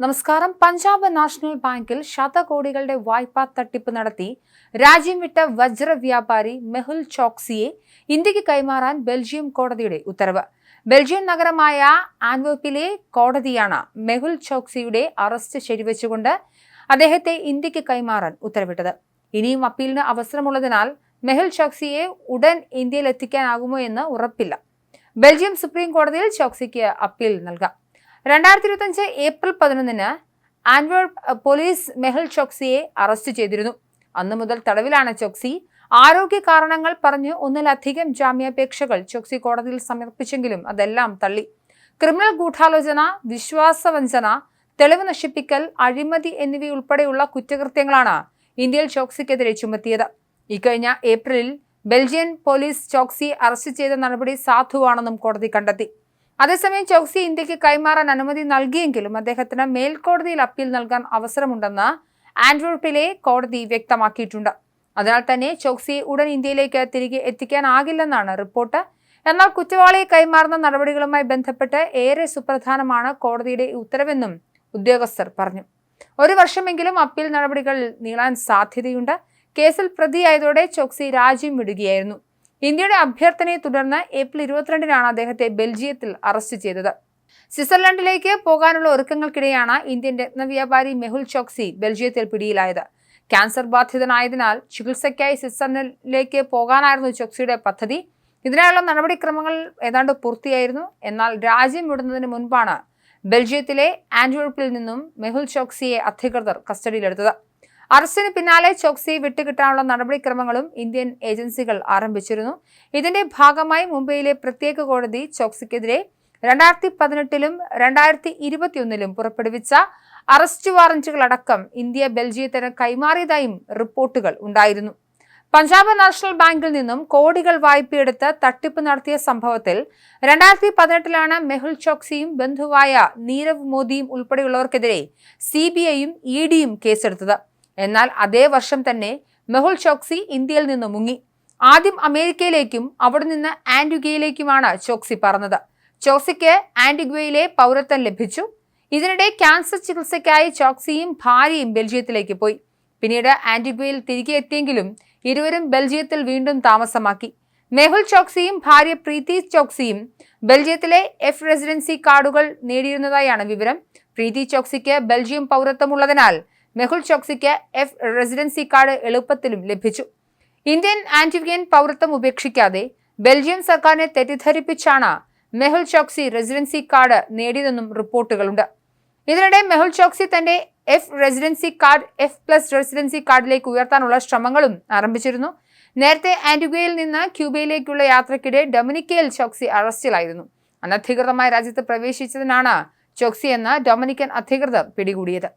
നമസ്കാരം. പഞ്ചാബ് നാഷണൽ ബാങ്കിൽ ശതകോടികളുടെ വായ്പാ തട്ടിപ്പ് നടത്തി രാജ്യം വിട്ട വജ്ര വ്യാപാരി മെഹുൽ ചോക്സിയെ ഇന്ത്യയ്ക്ക് കൈമാറാൻ ബെൽജിയം കോടതിയുടെ ഉത്തരവ്. ബെൽജിയം നഗരമായ ആൻവേപ്പിലെ കോടതിയാണ് മെഹുൽ ചോക്സിയുടെ അറസ്റ്റ് ശരിവെച്ചുകൊണ്ട് അദ്ദേഹത്തെ ഇന്ത്യയ്ക്ക് കൈമാറാൻ ഉത്തരവിട്ടത്. ഇനിയും അപ്പീലിന് അവസരമുള്ളതിനാൽ മെഹുൽ ചോക്സിയെ ഉടൻ ഇന്ത്യയിൽ എത്തിക്കാനാകുമോ എന്ന് ഉറപ്പില്ല. ബെൽജിയം സുപ്രീം കോടതിയിൽ ചോക്സിക്ക് അപ്പീൽ നൽകാം. രണ്ടായിരത്തി ഇരുപത്തഞ്ച് ഏപ്രിൽ പതിനൊന്നിന് ആൻവേർഡ് പോലീസ് മെഹൽ ചോക്സിയെ അറസ്റ്റ് ചെയ്തിരുന്നു. അന്നു മുതൽ തടവിലാണ് ചോക്സി. ആരോഗ്യ കാരണങ്ങൾ പറഞ്ഞ് ഒന്നിലധികം ജാമ്യാപേക്ഷകൾ ചോക്സി കോടതിയിൽ സമർപ്പിച്ചെങ്കിലും അതെല്ലാം തള്ളി. ക്രിമിനൽ ഗൂഢാലോചന വിശ്വാസവഞ്ചന തെളിവ് നശിപ്പിക്കൽ അഴിമതി എന്നിവയുൾപ്പെടെയുള്ള കുറ്റകൃത്യങ്ങളാണ് ഇന്ത്യയിൽ ചോക്സിക്കെതിരെ ചുമത്തിയത്. ഇക്കഴിഞ്ഞ ഏപ്രിലിൽ ബെൽജിയൻ പോലീസ് ചോക്സിയെ അറസ്റ്റ് ചെയ്ത നടപടി സാധുവാണെന്നും കോടതി കണ്ടെത്തി. അതേസമയം ചോക്സി ഇന്ത്യയ്ക്ക് കൈമാറാൻ അനുമതി നൽകിയെങ്കിലും അദ്ദേഹത്തിന് മേൽക്കോടതിയിൽ അപ്പീൽ നൽകാൻ അവസരമുണ്ടെന്ന് ആൻഡ്രൂപ്പിലെ കോടതി വ്യക്തമാക്കിയിട്ടുണ്ട്. അതിനാൽ തന്നെ ചോക്സി ഉടൻ ഇന്ത്യയിലേക്ക് തിരികെ എത്തിക്കാനാകില്ലെന്നാണ് റിപ്പോർട്ട്. എന്നാൽ കുറ്റവാളിയെ കൈമാറുന്ന നടപടികളുമായി ബന്ധപ്പെട്ട് ഏറെ സുപ്രധാനമാണ് കോടതിയുടെ ഉത്തരവെന്നും ഉദ്യോഗസ്ഥർ പറഞ്ഞു. ഒരു വർഷമെങ്കിലും അപ്പീൽ നടപടികൾ നീളാൻ സാധ്യതയുണ്ട്. കേസിൽ പ്രതിയായതോടെ ചോക്സി രാജ്യം വിടുകയായിരുന്നു. ഇന്ത്യയുടെ അഭ്യർത്ഥനയെ തുടർന്ന് ഏപ്രിൽ ഇരുപത്തിരണ്ടിനാണ് അദ്ദേഹത്തെ ബെൽജിയത്തിൽ അറസ്റ്റ് ചെയ്തത്. സ്വിറ്റ്സർലൻഡിലേക്ക് പോകാനുള്ള ഒരുക്കങ്ങൾക്കിടെയാണ് ഇന്ത്യൻ രത്നവ്യാപാരി മെഹുൽ ചോക്സി ബെൽജിയത്തിൽ പിടിയിലായത്. ക്യാൻസർ ബാധിതനായതിനാൽ ചികിത്സയ്ക്കായി സ്വിറ്റ്സർലൻഡിലേക്ക് പോകാനായിരുന്നു ചോക്സിയുടെ പദ്ധതി. ഇതിനായുള്ള നടപടിക്രമങ്ങൾ ഏതാണ്ട് പൂർത്തിയായിരുന്നു. എന്നാൽ രാജ്യം വിടുന്നതിന് മുൻപാണ് ബെൽജിയത്തിലെ ആന്റ്വർപ്പിൽ നിന്നും മെഹുൽ ചോക്സിയെ അധികൃതർ കസ്റ്റഡിയിലെടുത്തത്. അറസ്റ്റിന് പിന്നാലെ ചോക്സി വിട്ടുകിട്ടാനുള്ള നടപടിക്രമങ്ങളും ഇന്ത്യൻ ഏജൻസികൾ ആരംഭിച്ചിരുന്നു. ഇതിന്റെ ഭാഗമായി മുംബൈയിലെ പ്രത്യേക കോടതി ചോക്സിക്കെതിരെ രണ്ടായിരത്തി പതിനെട്ടിലും രണ്ടായിരത്തി ഇരുപത്തിയൊന്നിലും പുറപ്പെടുവിച്ച അറസ്റ്റ് വാറന്റുകളടക്കം ഇന്ത്യ ബെൽജിയത്തിന് കൈമാറിയതായും റിപ്പോർട്ടുകൾ ഉണ്ടായിരുന്നു. പഞ്ചാബ് നാഷണൽ ബാങ്കിൽ നിന്നും കോടികൾ വായ്പയെടുത്ത് തട്ടിപ്പ് നടത്തിയ സംഭവത്തിൽ രണ്ടായിരത്തി പതിനെട്ടിലാണ് മെഹുൽ ചോക്സിയും ബന്ധുവായ നീരവ് മോദിയും ഉൾപ്പെടെയുള്ളവർക്കെതിരെ സി ബി ഐയും ഇ ഡിയും കേസെടുത്തത്. എന്നാൽ അതേ വർഷം തന്നെ മെഹുൽ ചോക്സി ഇന്ത്യയിൽ നിന്ന് മുങ്ങി. ആദ്യം അമേരിക്കയിലേക്കും അവിടെ നിന്ന് ആന്റിഗ്വയിലേക്കുമാണ് ചോക്സി പറഞ്ഞത് ചോക്സിക്ക് ആന്റിഗ്വയിലെ പൗരത്വം ലഭിച്ചു. ഇതിനിടെ ക്യാൻസർ ചികിത്സയ്ക്കായി ചോക്സിയും ഭാര്യയും ബെൽജിയത്തിലേക്ക് പോയി. പിന്നീട് ആന്റിഗ്വയിൽ തിരികെ എത്തിയെങ്കിലും ഇരുവരും ബെൽജിയത്തിൽ വീണ്ടും താമസമാക്കി. മെഹുൽ ചോക്സിയും ഭാര്യ പ്രീതി ചോക്സിയും ബെൽജിയത്തിലെ എഫ് റെസിഡൻസി കാർഡുകൾ നേടിയിരുന്നതായാണ് വിവരം. പ്രീതി ചോക്സിക്ക് ബെൽജിയം പൗരത്വമുള്ളതിനാൽ മെഹുൽ ചോക്സിക്ക് എഫ് റെസിഡൻസി കാർഡ് എളുപ്പത്തിലും ലഭിച്ചു. ഇന്ത്യൻ ആന്റിവിയൻ പൗരത്വം ഉപേക്ഷിക്കാതെ ബെൽജിയം സർക്കാരിനെ തെറ്റിദ്ധരിപ്പിച്ചാണ് മെഹുൽ ചോക്സി റെസിഡൻസി കാർഡ് നേടിയതെന്നും റിപ്പോർട്ടുകളുണ്ട്. ഇതിനിടെ മെഹുൽ ചോക്സി തന്റെ F residency card F plus residency കാർഡിലേക്ക് ഉയർത്താനുള്ള ശ്രമങ്ങളും ആരംഭിച്ചിരുന്നു. നേരത്തെ ആന്റിഗ്വയിൽ നിന്ന് ക്യൂബയിലേക്കുള്ള യാത്രക്കിടെ ഡൊമിനിക്കയിൽ ചോക്സി അറസ്റ്റിലായിരുന്നു. അനധികൃതമായി രാജ്യത്ത് പ്രവേശിച്ചതിനാണ് ചോക്സി എന്ന ഡൊമിനിക്കൻ അധികൃതർ പിടികൂടിയത്.